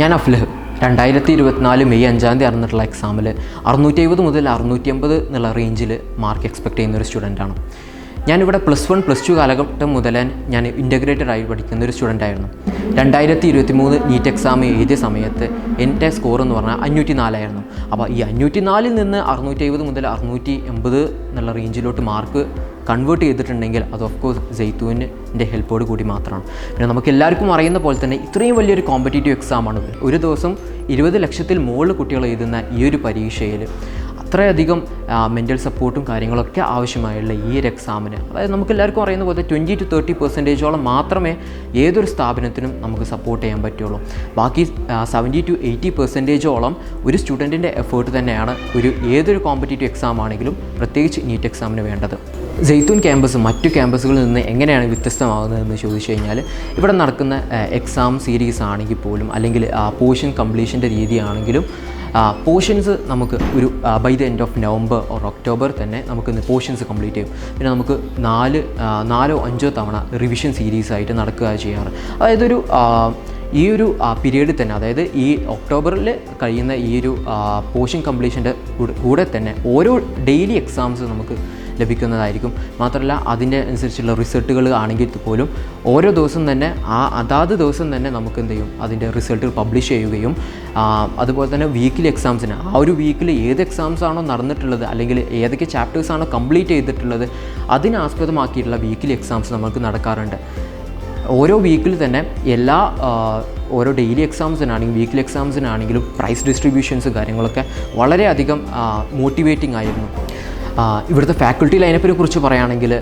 ഞാൻ അഫ്ലഹ്. രണ്ടായിരത്തി ഇരുപത്തിനാല് മെയ് അഞ്ചാം തീയതി അറിഞ്ഞിട്ടുള്ള എക്സാമിൽ അറുന്നൂറ്റി എഴുപത് മുതൽ അറുന്നൂറ്റി അമ്പത് എന്നുള്ള റേഞ്ചിൽ മാർക്ക് എക്സ്പെക്ട് ചെയ്യുന്ന ഒരു സ്റ്റുഡന്റാണ് ഞാനിവിടെ പ്ലസ് വൺ പ്ലസ് ടു കാലഘട്ടം മുതൽ ഞാൻ ഇന്റഗ്രേറ്റഡ് ആയി പഠിക്കുന്ന ഒരു സ്റ്റുഡന്റ് ആയിരുന്നു. രണ്ടായിരത്തി ഇരുപത്തി മൂന്ന് നീറ്റ് എക്സാം എഴുതിയ സമയത്ത് എന്റെ സ്കോർ എന്ന് പറഞ്ഞാൽ അഞ്ഞൂറ്റി നാലായിരുന്നു അപ്പോൾ ഈ അഞ്ഞൂറ്റി നാലിൽ നിന്ന് അറുന്നൂറ്റി എഴുപത് മുതൽ അറുന്നൂറ്റി എൺപത് എന്നുള്ള റേഞ്ചിലോട്ട് മാർക്ക് കൺവേർട്ട് ചെയ്തിട്ടുണ്ടെങ്കിൽ അത് ഓഫ് കോഴ്സ് ജെയ്ത്തൂവിന്റെ ഹെൽപ്പോട് കൂടി മാത്രമാണ്. പിന്നെ നമുക്ക് എല്ലാവർക്കും അറിയുന്ന പോലെ തന്നെ ഇത്രയും വലിയൊരു കോമ്പറ്റേറ്റീവ് എക്സാമാണ്. ഒരു ദിവസം ഇരുപത് ലക്ഷത്തിൽ മുകളിൽ കുട്ടികൾ എഴുതുന്ന ഈ ഒരു പരീക്ഷയിൽ അത്രയധികം മെന്റൽ സപ്പോർട്ടും കാര്യങ്ങളൊക്കെ ആവശ്യമായുള്ള ഈ ഒരു എക്സാമിന് അതായത് നമുക്ക് എല്ലാവർക്കും അറിയുന്ന പോലെ ട്വന്റി ടു തേർട്ടി പെർസെന്റേജോളം മാത്രമേ ഏതൊരു സ്ഥാപനത്തിനും നമുക്ക് സപ്പോർട്ട് ചെയ്യാൻ പറ്റുള്ളൂ. ബാക്കി സെവന്റി ടു എയ്റ്റി പെർസെന്റേജോളം ഒരു സ്റ്റുഡന്റിന്റെ എഫേർട്ട് തന്നെയാണ് ഒരു ഏതൊരു കോമ്പറ്റേറ്റീവ് എക്സാം ആണെങ്കിലും പ്രത്യേകിച്ച് നീറ്റ് എക്സാമിന് വേണ്ടത്. ജെയ്ത്തൂൻ ക്യാമ്പസ് മറ്റു ക്യാമ്പസുകളിൽ നിന്ന് എങ്ങനെയാണ് വ്യത്യസ്തമാകുന്നതെന്ന് ചോദിച്ചു കഴിഞ്ഞാൽ ഇവിടെ നടക്കുന്ന എക്സാം സീരീസ് ആണെങ്കിൽ പോലും അല്ലെങ്കിൽ പോർഷൻ കംപ്ലീഷന്റെ രീതിയാണെങ്കിലും പോർഷൻസ് നമുക്ക് ഒരു by the end of November or October തന്നെ നമുക്ക് പോർഷൻസ് കംപ്ലീറ്റ് ചെയ്യും. പിന്നെ നമുക്ക് നാല് നാലോ അഞ്ചോ തവണ റിവിഷൻ സീരീസ് ആയിട്ട് നടക്കുക ചെയ്യാറ്. അതായത് ഒരു ഈ ഒരു പീരീഡിൽ തന്നെ അതായത് ഈ ഒക്ടോബറിൽ കഴിയുന്ന ഈ ഒരു പോർഷൻ കംപ്ലീഷന്റെ കൂടെ തന്നെ ഓരോ ഡെയിലി എക്സാംസ് നമുക്ക് ലഭിക്കുന്നതായിരിക്കും. മാത്രമല്ല അതിന്റെ അനുസരിച്ചുള്ള റിസൾട്ടുകൾ ആണെങ്കിൽ പോലും ഓരോ ദിവസം തന്നെ ആ അതാത് ദിവസം തന്നെ നമുക്ക് എന്ത് ചെയ്യും? അതിന്റെ റിസൾട്ടുകൾ പബ്ലിഷ് ചെയ്യുകയും അതുപോലെ തന്നെ വീക്കിലി എക്സാംസിന് ആ ഒരു വീക്കിൽ ഏത് എക്സാംസ് ആണോ നടന്നിട്ടുള്ളത് അല്ലെങ്കിൽ ഏതൊക്കെ ചാപ്റ്റേഴ്സ് ആണോ കംപ്ലീറ്റ് ചെയ്തിട്ടുള്ളത് അതിനാസ്പദമാക്കിയിട്ടുള്ള വീക്കിലി എക്സാംസ് നമുക്ക് നടക്കാറുണ്ട്. ഓരോ വീക്കിൽ തന്നെ എല്ലാ ഓരോ ഡെയിലി എക്സാംസിനാണെങ്കിലും വീക്കിലി എക്സാംസിനാണെങ്കിലും പ്രൈസ് ഡിസ്ട്രിബ്യൂഷൻസ് കാര്യങ്ങളൊക്കെ വളരെയധികം മോട്ടിവേറ്റിംഗ് ആയിരുന്നു. ഇവിടുത്തെ ഫാക്കൽറ്റി ലൈനപ്പിനെ കുറിച്ച് പറയുകയാണെങ്കിൽ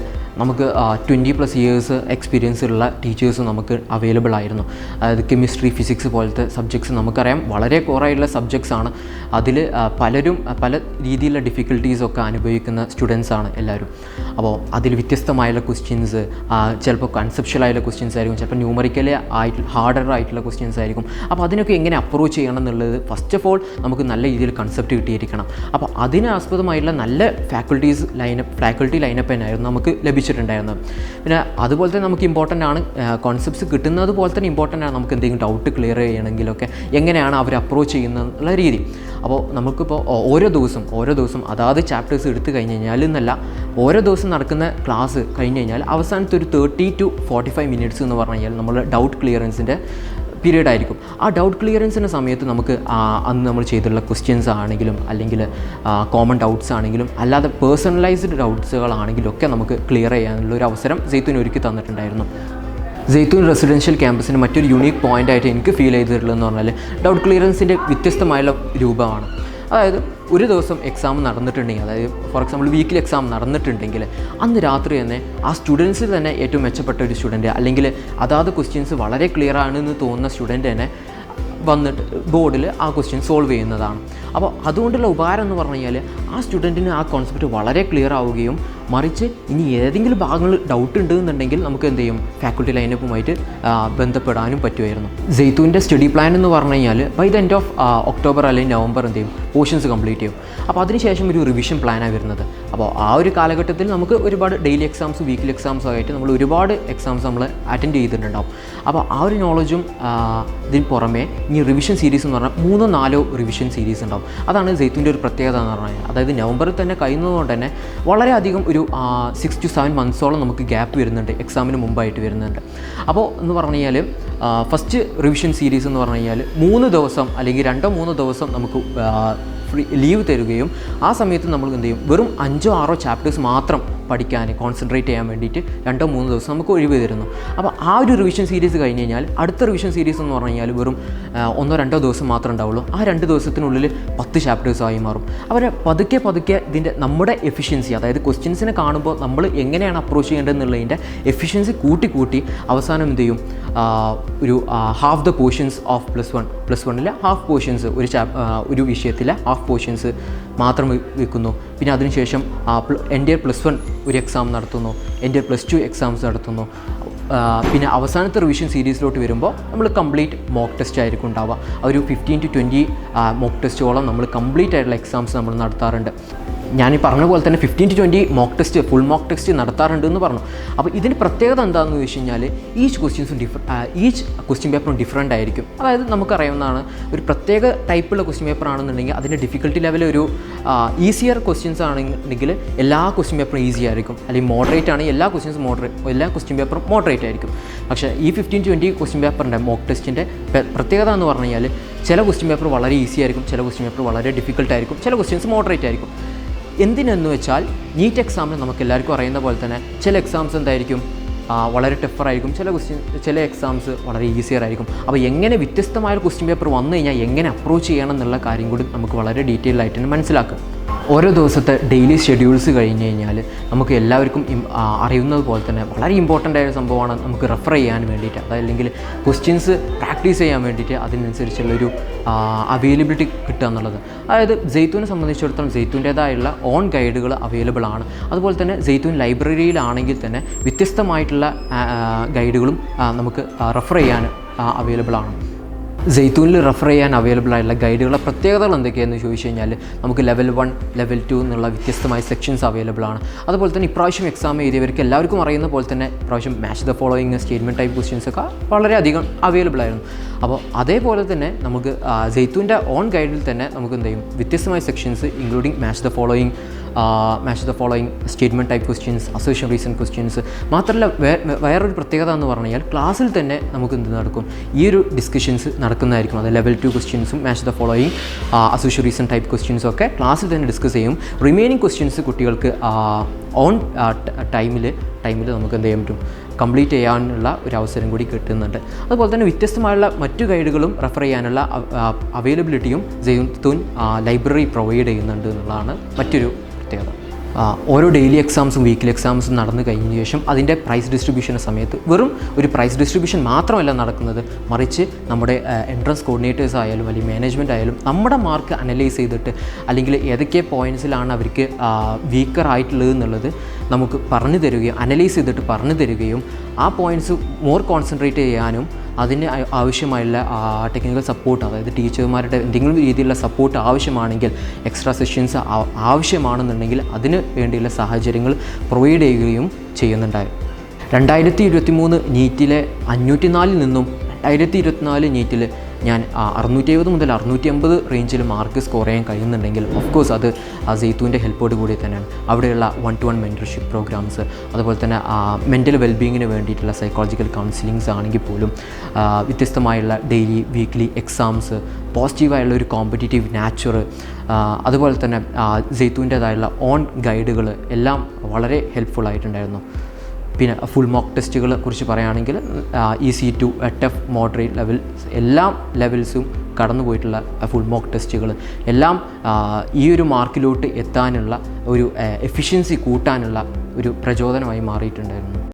നമുക്ക് ട്വന്റി പ്ലസ് ഇയേഴ്സ് എക്സ്പീരിയൻസ് ഉള്ള ടീച്ചേഴ്സ് നമുക്ക് അവൈലബിൾ ആയിരുന്നു. അതായത് കെമിസ്ട്രി ഫിസിക്സ് പോലത്തെ സബ്ജക്ട്സ് നമുക്കറിയാം. വളരെ കുറേയുള്ള സബ്ജക്ട്സ് ആണ്. അതിൽ പലരും പല രീതിയിലുള്ള ഡിഫിക്കൽട്ടീസൊക്കെ അനുഭവിക്കുന്ന സ്റ്റുഡൻസ് ആണ് എല്ലാവരും. അപ്പോൾ അതിൽ വ്യത്യസ്തമായുള്ള ക്വസ്റ്റ്യൻസ് ചിലപ്പോൾ കൺസെപ്ഷ്യലായുള്ള ക്വസ്റ്റ്യൻസ് ആയിരിക്കും ചിലപ്പോൾ ന്യൂമറിക്കലി ആയിട്ട് ഹാർഡർ ആയിട്ടുള്ള ക്വസ്റ്റ്യൻസ് ആയിരിക്കും. അപ്പോൾ അതിനൊക്കെ എങ്ങനെ അപ്രോച്ച് ചെയ്യണം എന്നുള്ളത് ഫസ്റ്റ് ഓഫ് ഓൾ നമുക്ക് നല്ല രീതിയിൽ കൺസെപ്റ്റ് കിട്ടിയിരിക്കണം. അപ്പോൾ അതിന് ആസ്പദമായിട്ടുള്ള നല്ല ഫാക്കൽറ്റീസ് ലൈനപ്പ് ഫാക്കൽറ്റി ലൈനപ്പ് തന്നെയായിരുന്നു നമുക്ക് ലഭിച്ചിട്ടുണ്ടായിരുന്നത് പിന്നെ അതുപോലെ തന്നെ നമുക്ക് ഇമ്പോർട്ടന്റ് ആണ് കോൺസെപ്റ്റ്സ് കിട്ടുന്നത് പോലെ തന്നെ ഇമ്പോർട്ടന്റ് ആണ് നമുക്ക് എന്തെങ്കിലും ഡൗട്ട് ക്ലിയർ ചെയ്യണമെങ്കിലൊക്കെ എങ്ങനെയാണ് അവർ അപ്രോച്ച് ചെയ്യുന്നത് എന്നുള്ള രീതി. അപ്പോൾ നമുക്കിപ്പോൾ ഓരോ ദിവസം ഓരോ ദിവസം അതാത് ചാപ്റ്റേഴ്സ് എടുത്തു കഴിഞ്ഞ് കഴിഞ്ഞാൽ എന്നല്ല ഓരോ ദിവസം നടക്കുന്ന ക്ലാസ് കഴിഞ്ഞ് കഴിഞ്ഞാൽ അവസാനത്തെ ഒരു thirty to forty five minutes എന്ന് പറഞ്ഞു കഴിഞ്ഞാൽ നമ്മൾ ഡൗട്ട് ക്ലിയറൻസിന്റെ പീരീഡ് ആയിരിക്കും. ആ ഡൗട്ട് ക്ലിയറൻസിന്റെ സമയത്ത് നമുക്ക് അന്ന് നമ്മൾ ചെയ്തിട്ടുള്ള ക്വസ്റ്റ്യൻസ് ആണെങ്കിലും അല്ലെങ്കിൽ കോമൺ ഡൗട്ട്സ് ആണെങ്കിലും അല്ലാതെ പേഴ്സണലൈസ്ഡ് ഡൗട്ട്സുകളാണെങ്കിലും ഒക്കെ നമുക്ക് ക്ലിയർ ചെയ്യാനുള്ള ഒരു അവസരം ജെയ്ത്തുൻ ഒരുക്കി തന്നിട്ടുണ്ടായിരുന്നു. ജെയ്ത്തൂൻ റെസിഡൻഷ്യൽ ക്യാമ്പസിന് മറ്റൊരു യുണീക്ക് പോയിന്റ് ആയിട്ട് എനിക്ക് ഫീൽ ചെയ്തിട്ടുള്ളതെന്ന് പറഞ്ഞാൽ ഡൗട്ട് ക്ലിയറൻസിന്റെ വ്യത്യസ്തമായുള്ള രൂപമാണ്. അതായത് ഒരു ദിവസം എക്സാം നടന്നിട്ടുണ്ടെങ്കിൽ അതായത് ഫോർ എക്സാമ്പിൾ വീക്കിലി എക്സാം നടന്നിട്ടുണ്ടെങ്കിൽ അന്ന് രാത്രി തന്നെ ആ സ്റ്റുഡൻസിൽ തന്നെ ഏറ്റവും മെച്ചപ്പെട്ട ഒരു സ്റ്റുഡന്റ് അല്ലെങ്കിൽ അതാത് ക്വസ്റ്റ്യൻസ് വളരെ ക്ലിയർ ആണെന്ന് തോന്നുന്ന സ്റ്റുഡന്റ് തന്നെ വന്നിട്ട് ബോർഡിൽ ആ ക്വസ്റ്റ്യൻ സോൾവ് ചെയ്യുന്നതാണ്. അപ്പോൾ അതുകൊണ്ടുള്ള ഉപകാരം എന്ന് പറഞ്ഞു കഴിഞ്ഞാൽ ആ സ്റ്റുഡന്റിന് ആ കോൺസെപ്റ്റ് വളരെ ക്ലിയർ ആവുകയും മറിച്ച് ഇനി ഏതെങ്കിലും ഭാഗങ്ങൾ ഡൗട്ട് ഉണ്ടെന്നുണ്ടെങ്കിൽ നമുക്ക് എന്ത് ചെയ്യും? ഫാക്കൽറ്റി ലൈനപ്പുമായിട്ട് ബന്ധപ്പെടാനും പറ്റുമായിരുന്നു. ജെയ്ത്തൂന്റെ സ്റ്റഡി പ്ലാൻ എന്ന് പറഞ്ഞു കഴിഞ്ഞാൽ by the end of October അല്ലെങ്കിൽ നവംബർ എന്ത് ചെയ്യും? പോർഷൻസ് കംപ്ലീറ്റ് ചെയ്യും. അപ്പോൾ അതിനുശേഷം ഒരു റിവിഷൻ പ്ലാനാണ് വരുന്നത്. അപ്പോൾ ആ ഒരു കാലഘട്ടത്തിൽ നമുക്ക് ഒരുപാട് ഡെയിലി എക്സാംസ് വീക്കിലി എക്സാംസും ആയിട്ട് നമ്മൾ ഒരുപാട് എക്സാംസ് നമ്മൾ അറ്റൻഡ് ചെയ്തിട്ടുണ്ടാവും. അപ്പോൾ ആ ഒരു നോളജും ഇതിന് പുറമേ ഇനി റിവിഷൻ സീരീസ് എന്ന് പറഞ്ഞാൽ മൂന്നോ നാലോ റിവിഷൻ സീരീസ് ഉണ്ടാവും. അതാണ് ജെയ്ത്തൂന്റെ ഒരു പ്രത്യേകത എന്ന് പറഞ്ഞാൽ അതായത് നവംബറിൽ തന്നെ കഴിയുന്നതുകൊണ്ട് തന്നെ വളരെയധികം ഒരു സിക്സ് ടു സെവൻ മന്ത്സോളം നമുക്ക് ഗ്യാപ്പ് വരുന്നുണ്ട് എക്സാമിന് മുമ്പായിട്ട് വരുന്നുണ്ട്. അപ്പോൾ എന്ന് പറഞ്ഞു കഴിഞ്ഞാൽ ഫസ്റ്റ് റിവിഷൻ സീരീസ് എന്ന് പറഞ്ഞു കഴിഞ്ഞാൽ മൂന്ന് ദിവസം അല്ലെങ്കിൽ രണ്ടോ മൂന്നോ ദിവസം നമുക്ക് ലീവ് തരുകയും ആ സമയത്ത് നമ്മൾ എന്ത് ചെയ്യും? വെറും അഞ്ചോ ആറോ ചാപ്റ്റേഴ്സ് മാത്രം പഠിക്കാൻ കോൺസെൻട്രേറ്റ് ചെയ്യാൻ വേണ്ടിയിട്ട് രണ്ടോ മൂന്നോ ദിവസം നമുക്ക് ഒഴിവ് തരുന്നു. അപ്പോൾ ആ ഒരു റിവിഷൻ സീരീസ് കഴിഞ്ഞ് കഴിഞ്ഞാൽ അടുത്ത റിവിഷൻ സീരീസ് എന്ന് പറഞ്ഞു കഴിഞ്ഞാൽ വെറും ഒന്നോ രണ്ടോ ദിവസം മാത്രമേ ഉണ്ടാവുള്ളൂ. ആ രണ്ട് ദിവസത്തിനുള്ളിൽ പത്ത് ചാപ്റ്റേഴ്സായി മാറും. അവർ പതുക്കെ പതുക്കെ ഇതിന്റെ നമ്മുടെ എഫിഷ്യൻസി അതായത് ക്വസ്റ്റ്യൻസിനെ കാണുമ്പോൾ നമ്മൾ എങ്ങനെയാണ് അപ്രോച്ച് ചെയ്യേണ്ടതെന്നുള്ളതിന്റെ എഫിഷ്യൻസി കൂട്ടി കൂട്ടി അവസാനം എന്ത് ചെയ്യും? ഒരു half the portions of plus one plus വണ്ണിലെ ഹാഫ് പോർഷൻസ് ഒരു ചാപ് ഒരു വിഷയത്തിലെ ഹാഫ് പോർഷൻസ് മാത്രം വിൽക്കുന്നു പിന്നെ അതിനുശേഷം എന്റെ പ്ലസ് വൺ ഒരു എക്സാം നടത്തുന്നു. എന്റെ പ്ലസ് ടു എക്സാംസ് നടത്തുന്നു. പിന്നെ അവസാനത്തെ റിവിഷൻ സീരീസിലോട്ട് വരുമ്പോൾ നമ്മൾ കംപ്ലീറ്റ് മോക്ക് ടെസ്റ്റ് ആയിരിക്കും ഉണ്ടാവുക. ഒരു ഫിഫ്റ്റീൻ ടു ട്വന്റി മോക്ക് ടെസ്റ്റോളം നമ്മൾ കംപ്ലീറ്റ് ആയിട്ടുള്ള എക്സാംസ് നമ്മൾ നടത്താറുണ്ട്. ഞാൻ ഈ പറഞ്ഞ പോലെ തന്നെ fifteen to twenty mock test full mock test നടത്താറുണ്ട് എന്ന് പറഞ്ഞു. അപ്പോൾ ഇതിന് പ്രത്യേകത എന്താണെന്ന് ചോദിച്ചു കഴിഞ്ഞാൽ ഈച്ച് ക്വസ്റ്റ്യൻസും ഡിഫ ഈച്ച് ക്വസ്റ്റ്യൻ പേപ്പറും ഡിഫറന്റ് ആയിരിക്കും. അതായത് നമുക്കറിയാവുന്നതാണ് ഒരു പ്രത്യേക ടൈപ്പുള്ള ക്വസ്റ്റ്യൻ പേപ്പർ ആണെന്നുണ്ടെങ്കിൽ അതിന്റെ ഡിഫിക്കൽട്ടി ലെവൽ ഒരു ഈസിയർ ക്വസ്റ്റ്യൻസ് ആണെങ്കിൽ എല്ലാ ക്വസ്റ്റ്യൻ പേപ്പറും ഈസി ആയിരിക്കും. അല്ലെങ്കിൽ മോഡറേറ്റ് ആണെങ്കിൽ എല്ലാ ക്വസ്റ്റ്യൻസും മോഡറേറ്റ് എല്ലാ ക്വസ്റ്റ്യൻ പേപ്പറും മോഡറേറ്റ് ആയിരിക്കും. പക്ഷേ ഈ ഫിഫ്റ്റീൻ ട്വന്റി ക്വസ്റ്റ്യൻ പേപ്പറിന്റെ മോക്ക് ടെസ്റ്റിന്റെ പ്രത്യേകത എന്ന് പറഞ്ഞു കഴിഞ്ഞാൽ ചില ക്വസ്റ്റ്യൻ പേപ്പർ വളരെ ഈസി ആയിരിക്കും ചില ക്വസ്റ്റ്യൻ പേപ്പർ വളരെ ഡിഫിക്കൽട്ട് ആയിരിക്കും ചില ക്വസ്റ്റ്യൻസ് മോഡറേറ്റ് ആയിരിക്കും. എന്തിനെന്ന് വെച്ചാൽ നീറ്റ് എക്സാമിന് നമുക്ക് എല്ലാവർക്കും അറിയുന്ന പോലെ തന്നെ ചില എക്സാംസ് എന്തായിരിക്കും? വളരെ ടഫറായിരിക്കും ചില ക്വസ്റ്റ്യൻ ചില എക്സാംസ് വളരെ ഈസിയർ ആയിരിക്കും. അപ്പോൾ എങ്ങനെ വ്യത്യസ്തമായ ക്വസ്റ്റ്യൻ പേപ്പർ വന്നു കഴിഞ്ഞാൽ എങ്ങനെ അപ്രോച്ച് ചെയ്യണം എന്നുള്ള കാര്യം കൂടി നമുക്ക് വളരെ ഡീറ്റെയിൽ ആയിട്ട് മനസ്സിലാക്കാം. ഓരോ ദിവസത്തെ ഡെയിലി ഷെഡ്യൂൾസ് കഴിഞ്ഞ് കഴിഞ്ഞാൽ നമുക്ക് എല്ലാവർക്കും അറിയുന്നത് പോലെ തന്നെ വളരെ ഇമ്പോർട്ടന്റ് ആയ സംഭവമാണ് നമുക്ക് റെഫർ ചെയ്യാൻ വേണ്ടിയിട്ട്. അതല്ലെങ്കിൽ ക്വസ്റ്റ്യൻസ് പ്രാക്ടീസ് ചെയ്യാൻ വേണ്ടിയിട്ട് അതിനനുസരിച്ചുള്ളൊരു അവൈലബിലിറ്റി കിട്ടുക എന്നുള്ളത്. അതായത് ജെയ്ത്തൂനെ സംബന്ധിച്ചിടത്തോളം ജെയ്ത്തൂന്റേതായുള്ള ഓൺ ഗൈഡുകൾ അവൈലബിൾ ആണ്. അതുപോലെ തന്നെ ജെയ്ത്തൂൻ ലൈബ്രറിയിലാണെങ്കിൽ തന്നെ വ്യത്യസ്തമായിട്ടുള്ള ഗൈഡുകളും നമുക്ക് റെഫർ ചെയ്യാൻ അവൈലബിൾ ആണ്. ജെയ്ത്തൂനിൽ റെഫർ ചെയ്യാൻ അവൈലബിൾ ആയിട്ടുള്ള ഗൈഡുകളെ പ്രത്യേകതകൾ എന്തൊക്കെയാണെന്ന് ചോദിച്ചു കഴിഞ്ഞാൽ നമുക്ക് ലെവൽ വൺ ലെവൽ ടു എന്നുള്ള വ്യത്യസ്തമായ സെക്ഷൻസ് അവൈലബിൾ ആണ്. അതുപോലെ തന്നെ ഇപ്രാവശ്യം എക്സാം എഴുതിയവർക്ക് എല്ലാവർക്കും അറിയുന്ന പോലെ തന്നെ ഇപ്രാവശ്യം match the following statement type questions ഒക്കെ വളരെയധികം അവൈലബിൾ ആയിരുന്നു. അപ്പോൾ അതേപോലെ തന്നെ നമുക്ക് ജെയ്ത്തൂന്റെ ഓൺ ഗൈഡിൽ തന്നെ നമുക്ക് എന്ത് ചെയ്യും? വ്യത്യസ്തമായ sections including match the following match the following statement type questions association reason questions മാത്രമല്ല വേറൊരു പ്രത്യേകത എന്ന് പറഞ്ഞു കഴിഞ്ഞാൽ ക്ലാസ്സിൽ തന്നെ നമുക്ക് എന്ത് നടക്കും? ഈ ഒരു ഡിസ്കഷൻസ് നടക്കുന്നതായിരിക്കും അത് ലെവൽ ടു ക്വസ്റ്റ്യൻസും match the following association reason type ക്വസ്റ്റ്യൻസും ഒക്കെ ക്ലാസ്സിൽ തന്നെ ഡിസ്കസ് ചെയ്യും. റിമൈനിങ് ക്വസ്റ്റ്യൻസ് കുട്ടികൾക്ക് ഓൺ ടൈമിൽ ടൈമിൽ നമുക്ക് എന്ത് ചെയ്യാൻ പറ്റും? കംപ്ലീറ്റ് ചെയ്യാനുള്ള ഒരു അവസരം കൂടി കിട്ടുന്നുണ്ട്. അതുപോലെ തന്നെ വ്യത്യസ്തമായുള്ള മറ്റു ഗൈഡുകളും റെഫർ ചെയ്യാനുള്ള അവൈലബിലിറ്റിയും ജെയ്തുൻ ലൈബ്രറി പ്രൊവൈഡ് ചെയ്യുന്നുണ്ട് എന്നുള്ളതാണ് മറ്റൊരു പ്രത്യേകത. ഓരോ ഡെയിലി എക്സാംസും വീക്കിലി എക്സാംസും നടന്നു കഴിഞ്ഞ ശേഷം അതിന്റെ പ്രൈസ് ഡിസ്ട്രിബ്യൂഷന്റെ സമയത്ത് വെറും ഒരു പ്രൈസ് ഡിസ്ട്രിബ്യൂഷൻ മാത്രമല്ല നടക്കുന്നത്. മറിച്ച് നമ്മുടെ എൻട്രൻസ് കോർഡിനേറ്റേഴ്സ് ആയാലും അല്ലെങ്കിൽ മാനേജ്മെന്റ് ആയാലും നമ്മുടെ മാർക്ക് അനലൈസ് ചെയ്തിട്ട് അല്ലെങ്കിൽ ഏതൊക്കെ പോയിന്റ്സിലാണ് അവർക്ക് വീക്കർ ആയിട്ടുള്ളത് എന്നുള്ളത് നമുക്ക് പറഞ്ഞു തരികയും അനലൈസ് ചെയ്തിട്ട് പറഞ്ഞു തരികയും ആ പോയിന്റ്സ് മോർ കോൺസെൻട്രേറ്റ് ചെയ്യാനും അതിന് ആവശ്യമായുള്ള ടെക്നിക്കൽ സപ്പോർട്ട് അതായത് ടീച്ചർമാരുടെ എന്തെങ്കിലും രീതിയിലുള്ള സപ്പോർട്ട് ആവശ്യമാണെങ്കിൽ എക്സ്ട്രാ സെഷൻസ് ആവശ്യമാണെന്നുണ്ടെങ്കിൽ അതിന് വേണ്ടിയുള്ള സാഹചര്യങ്ങൾ പ്രൊവൈഡ് ചെയ്യുകയും ചെയ്യുന്നുണ്ടായി. രണ്ടായിരത്തി ഇരുപത്തി മൂന്ന് നീറ്റിലെ അഞ്ഞൂറ്റി നാലിൽ നിന്നും രണ്ടായിരത്തി ഇരുപത്തിനാല് നീറ്റിൽ ഞാൻ അറുന്നൂറ്റി എഴുപത് മുതൽ അറുന്നൂറ്റി അമ്പത് റേഞ്ചിൽ മാർക്ക് സ്കോർ ചെയ്യാൻ കഴിയുന്നുണ്ടെങ്കിൽ ഓഫ് കോഴ്സ് അത് ആ ജെയ്ത്തൂന്റെ ഹെൽപ്പോട് കൂടി തന്നെയാണ്. അവിടെയുള്ള one to one mentorship programmes അതുപോലെ തന്നെ മെന്റൽ വെൽബീങ്ങിന് വേണ്ടിയിട്ടുള്ള സൈക്കോളജിക്കൽ കൗൺസിലിങ്സ് ആണെങ്കിൽ പോലും വ്യത്യസ്തമായുള്ള ഡെയിലി വീക്ക്ലി എക്സാംസ് പോസിറ്റീവായുള്ള ഒരു കോമ്പറ്റേറ്റീവ് നാച്ചുർ അതുപോലെ തന്നെ ജെയ്ത്തൂന്റേതായുള്ള ഓൺ ഗൈഡുകൾ എല്ലാം വളരെ ഹെൽപ്ഫുൾ ആയിട്ടുണ്ടായിരുന്നു. പിന്നെ ഫുൾ മോക്ക് ടെസ്റ്റുകളെ കുറിച്ച് പറയുകയാണെങ്കിൽ E to F moderate level എല്ലാ ലെവൽസും കടന്നു പോയിട്ടുള്ള ഫുൾ മോക്ക് ടെസ്റ്റുകൾ എല്ലാം ഈ ഒരു മാർക്കിലോട്ട് എത്താനുള്ള ഒരു എഫിഷ്യൻസി കൂട്ടാനുള്ള ഒരു പ്രചോദനമായി മാറിയിട്ടുണ്ടായിരുന്നു.